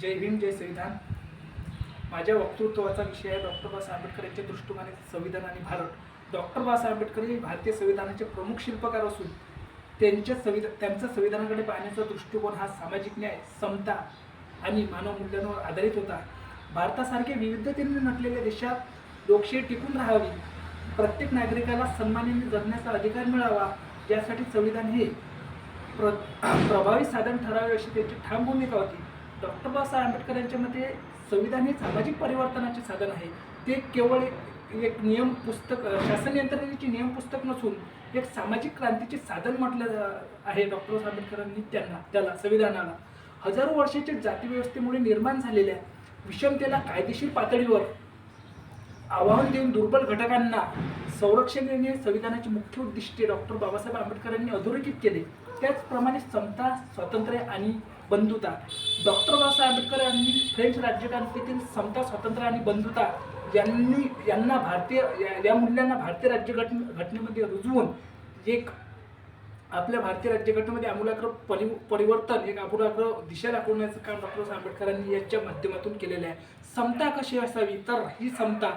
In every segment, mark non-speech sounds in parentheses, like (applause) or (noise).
जय भीम जय संविधान. माझ्या वक्तृत्वाचा विषय आहे डॉक्टर बाबासाहेब आंबेडकर यांच्या दृष्टिकोनाने संविधान आणि भारत. डॉक्टर बाबासाहेब आंबेडकर हे भारतीय संविधानाचे प्रमुख शिल्पकार असून त्यांच्या संविधान त्यांचा संविधानाकडे पाहण्याचा दृष्टिकोन हा सामाजिक न्याय समता आणि मानव मूल्यांवर आधारित होता. भारतासारख्या विविधतेने नटलेल्या देशात लोकशाही टिकून राहावी प्रत्येक नागरिकाला सन्मानाने जगण्याचा अधिकार मिळावा यासाठी संविधान हे प्र (clears throat) प्रभावी साधन ठरावे अशी त्यांची ठाम भूमिका होती. डॉक्टर बाबासाहेब आंबेडकर यांच्या मते संविधान हे सामाजिक परिवर्तनाचे साधन आहे. ते केवळ एक एक नियम पुस्तक शासन यंत्रणेचे नियम पुस्तक नसून एक सामाजिक क्रांतीचे साधन म्हटलं जा- आहे डॉक्टर बाबासाहेब आंबेडकरांनी त्यांना त्याला संविधानाला. हजारो वर्षाच्या जातीव्यवस्थेमुळे निर्माण झालेल्या विषमतेला कायदेशीर पातळीवर आवाहन देऊन दुर्बल घटकांना संरक्षण देणे संविधानाचे मुख्य उद्दिष्टे डॉक्टर बाबासाहेब आंबेडकरांनी अधोरेखित केले. त्याचप्रमाणे समता स्वातंत्र्य आणि बंधुता. डॉक्टर बाबासाहेब आंबेडकर यांनी फ्रेंच राज्यघटनेतील समता स्वातंत्र्य आणि बंधुता यांनी यांना भारतीय या- या मूल्यांना भारतीय राज्यघटने घटनेमध्ये रुजवून एक आपल्या भारतीय राज्यघटनेमध्ये आमूलाग्र परि परिवर्तन एक आमूलाग्र दिशा दाखवण्याचं काम डॉक्टर बाबासाहेब आंबेडकरांनी याच्या माध्यमातून केलेलं आहे. समता कशी असावी? तर ही समता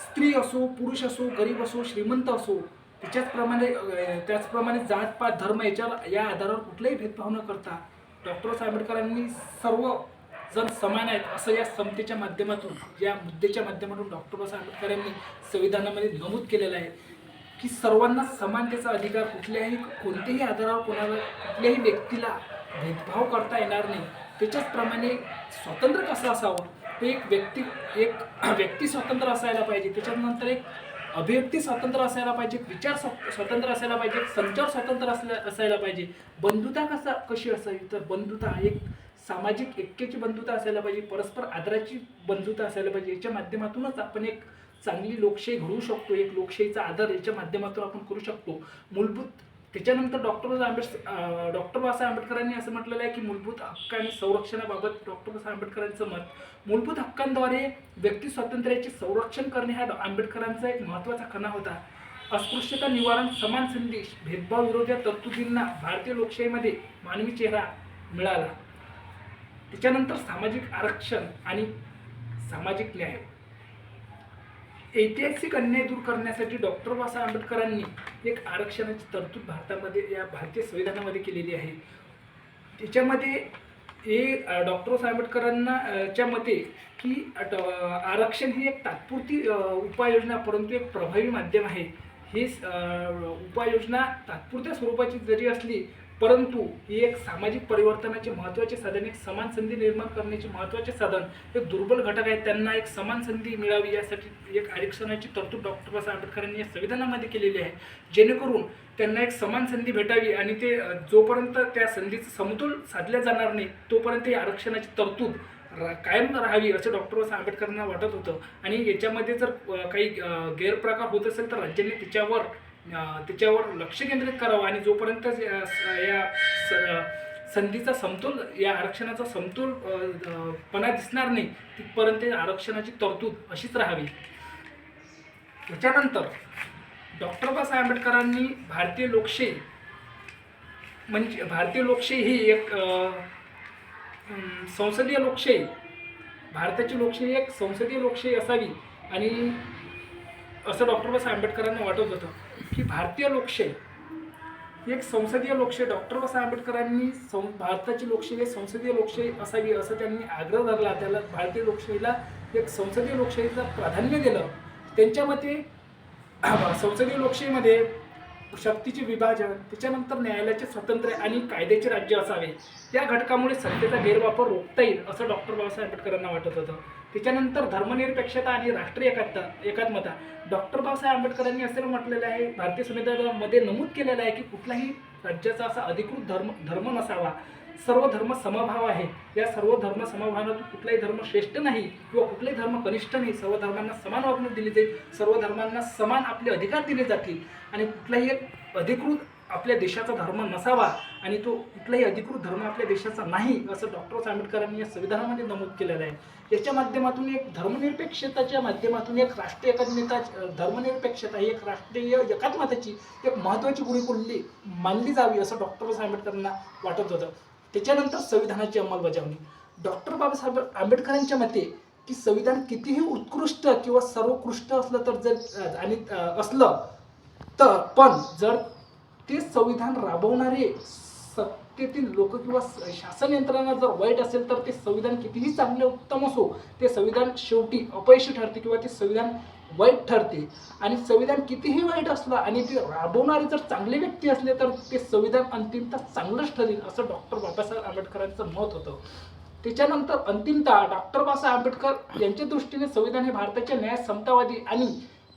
स्त्री असो पुरुष असो गरीब असो श्रीमंत असो त्याच्याचप्रमाणे त्याचप्रमाणे जात पात धर्म याच्यावर या आधारावर कुठलाही भेदभाव न करता डॉक्टर आंबेडकरांनी सर्व जण समान आहेत असं या समतेच्या माध्यमातून या मुद्द्याच्या माध्यमातून डॉक्टर बाबासाहेब आंबेडकर यांनी संविधानामध्ये नमूद केलेलं आहे की सर्वांना समानतेचा अधिकार कुठल्याही कोणत्याही आधारावर कोणाला कुठल्याही व्यक्तीला भेदभाव करता येणार नाही. त्याच्याचप्रमाणे स्वातंत्र्य कसं असावं? ते एक व्यक्ती एक व्यक्ती स्वतंत्र असायला पाहिजे. त्याच्यानंतर एक अभिव्यक्ती स्वतंत्र असायला पाहिजे विचार स्व- स्वतंत्र असायला पाहिजे संचार स्वतंत्र असल्या असायला पाहिजे. बंधुता कसा कशी असावी? तर बंधुता एक सामाजिक ऐक्याची बंधुता असायला पाहिजे परस्पर आदराची बंधुता असायला पाहिजे. याच्या माध्यमातूनच आपण एक चांगली लोकशाही घडवू शकतो. एक लोकशाहीचा आदर याच्या माध्यमातून आपण करू शकतो. मूलभूत त्याच्यानंतर डॉक्टर आंबेडकर डॉक्टर बाबासाहेब आंबेडकरांनी असं म्हटलेलं आहे की मूलभूत हक्क आणि संरक्षणाबाबत डॉक्टर बाबासाहेब आंबेडकरांचं मत मूलभूत हक्कांद्वारे व्यक्ती स्वातंत्र्याचे संरक्षण करणे हा डॉ- आंबेडकरांचा एक महत्त्वाचा खणा होता. अस्पृश्यता निवारण समान संदेश भेदभाव विरोधी तरतुदींना भारतीय लोकशाहीमध्ये मानवी चेहरा मिळाला. त्याच्यानंतर सामाजिक आरक्षण आणि सामाजिक न्याय. ऐतिहासिक अन्याय दूर करण्यासाठी डॉक्टर बाबासाहेब आंबेडकरांनी एक आरक्षणाची तरतूद भारतामध्ये या भारतीय संविधानामध्ये केलेली आहे. त्याच्यामध्ये हे डॉक्टर आंबेडकरांना च्या मते की आरक्षण ही एक तात्पुरती उपाययोजना परंतु एक प्रभावी माध्यम आहे. ही उपाययोजना तात्पुरत्या स्वरूपाची जरी असली परंतु ही एक सामाजिक परिवर्तनाचे महत्त्वाचे साधन एक समान संधी निर्माण करण्याचे महत्त्वाचे साधन एक दुर्बल घटक आहेत. त्यांना एक समान संधी मिळावी यासाठी एक आरक्षणाची तरतूद डॉक्टर बाबासाहेब आंबेडकरांनी या संविधानामध्ये केलेली आहे. जेणेकरून त्यांना एक समान संधी भेटावी आणि ते जोपर्यंत त्या संधीचं समतोल साधल्या जाणार नाही तोपर्यंत ही आरक्षणाची तरतूद कायम राहावी असं डॉक्टर बाबासाहेब आंबेडकरांना वाटत होतं. आणि याच्यामध्ये जर काही गैरप्रकार होत असेल तर राज्यांनी त्याच्यावर त्याच्यावर लक्ष केंद्रित करावं आणि जोपर्यंत या या स- संधीचा समतोल या आरक्षणाचा समतोल पणा दिसणार नाही तिथपर्यंत आरक्षणाची तरतूद अशीच राहावी. त्याच्यानंतर डॉक्टर बाबासाहेब आंबेडकरांनी भारतीय लोकशाही म्हणजे भारतीय लोकशाही ही एक संसदीय लोकशाही भारताची लोकशाही एक संसदीय लोकशाही असावी आणि असं डॉक्टर बाबासाहेब आंबेडकरांना वाटत होतं. की भारतीय लोकशाही एक संसदीय लोकशाही डॉक्टर बाबासाहेब आंबेडकरांनी सं भारताची लोकशाही संसदीय लोकशाही असावी असं त्यांनी आग्रह धरला. त्याला भारतीय लोकशाहीला एक संसदीय लोकशाहीचं प्राधान्य दिलं. त्यांच्या मते (clears throat) संसदीय लोकशाहीमध्ये शक्तीचे विभाजन त्याच्यानंतर न्यायालयाचे स्वातंत्र्य आणि कायद्याचे राज्य असावे. या घटकामुळे सत्तेचा गैरवापर रोखता येईल असं डॉक्टर बाबासाहेब आंबेडकरांना वाटत होतं. त्याच्यानंतर धर्मनिरपेक्षता आणि राष्ट्रीय एकात्ता एकात्मता. डॉक्टर बाबासाहेब आंबेडकरांनी असं म्हटलेलं आहे भारतीय संविधानामध्ये नमूद केलेलं आहे की कुठलाही राज्याचा असा अधिकृत धर्म धर्म नसावा. सर्व धर्म समभाव आहे या सर्व धर्म समभावातून कुठलाही धर्म श्रेष्ठ नाही किंवा कुठलाही धर्म कनिष्ठ नाही. सर्व धर्मांना समान वागणूक दिली जाईल. सर्व धर्मांना समान आपले अधिकार दिले जातील. आणि कुठलाही एक अधिकृत आपल्या देशाचा धर्म नसावा आणि तो कुठलाही अधिकृत धर्म आपल्या देशाचा नाही असं डॉक्टर आंबेडकरांनी या संविधानामध्ये नमूद केलेलं आहे. याच्या माध्यमातून एक धर्मनिरपेक्षताच्या माध्यमातून एक राष्ट्रीय एकात्मता धर्मनिरपेक्षता ही एक राष्ट्रीय एकात्मताची एक महत्त्वाची गुढी मानली जावी असं डॉक्टर आंबेडकरांना वाटत होतं. त्याच्यानंतर संविधानाची अंमलबजावणी. डॉक्टर बाबासाहेब आंबेडकरांच्या मते की संविधान कितीही उत्कृष्ट किंवा सर्वोत्कृष्ट असलं तर जर आणि असलं तर पण जर ते संविधान राबवणारे सत्तेतील लोक किंवा शासन यंत्रणा जर वाईट असेल तर ते संविधान कितीही चांगले उत्तम असो ते संविधान शेवटी अपयशी ठरते किंवा ते संविधान वाईट ठरते. आणि संविधान कितीही वाईट असलं आणि ते राबवणारे जर चांगले व्यक्ती असले तर ते संविधान अंतिमतः चांगलंच ठरेल असं डॉक्टर बाबासाहेब आंबेडकरांचं मत होतं. त्याच्यानंतर अंतिमतः डॉक्टर बाबासाहेब आंबेडकर यांच्या दृष्टीने संविधान हे भारताच्या न्याय समतावादी आणि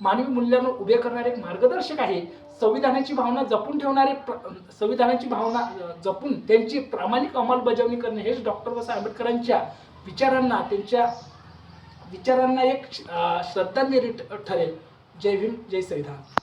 मानवी मूल्यांना उभे करणारे एक मार्गदर्शक आहे. संविधानाची भावना जपून ठेवणारे प्र- संविधानाची भावना जपून त्यांची प्रामाणिक अंमलबजावणी करणे हेच डॉक्टर बाबासाहेब आंबेडकरांच्या विचारांना त्यांच्या विचारांना एक श्रद्धांजली ठरेल. जय भीम जय संविधान.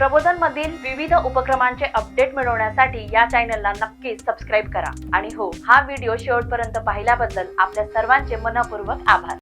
प्रबोधन मधील विविध उपक्रमांचे अपडेट मिळवण्यासाठी या चॅनलला नक्कीच सबस्क्राईब करा. आणि हो हा व्हिडिओ शेवटपर्यंत पाहिल्याबद्दल आपल्या सर्वांचे मनपूर्वक आभार.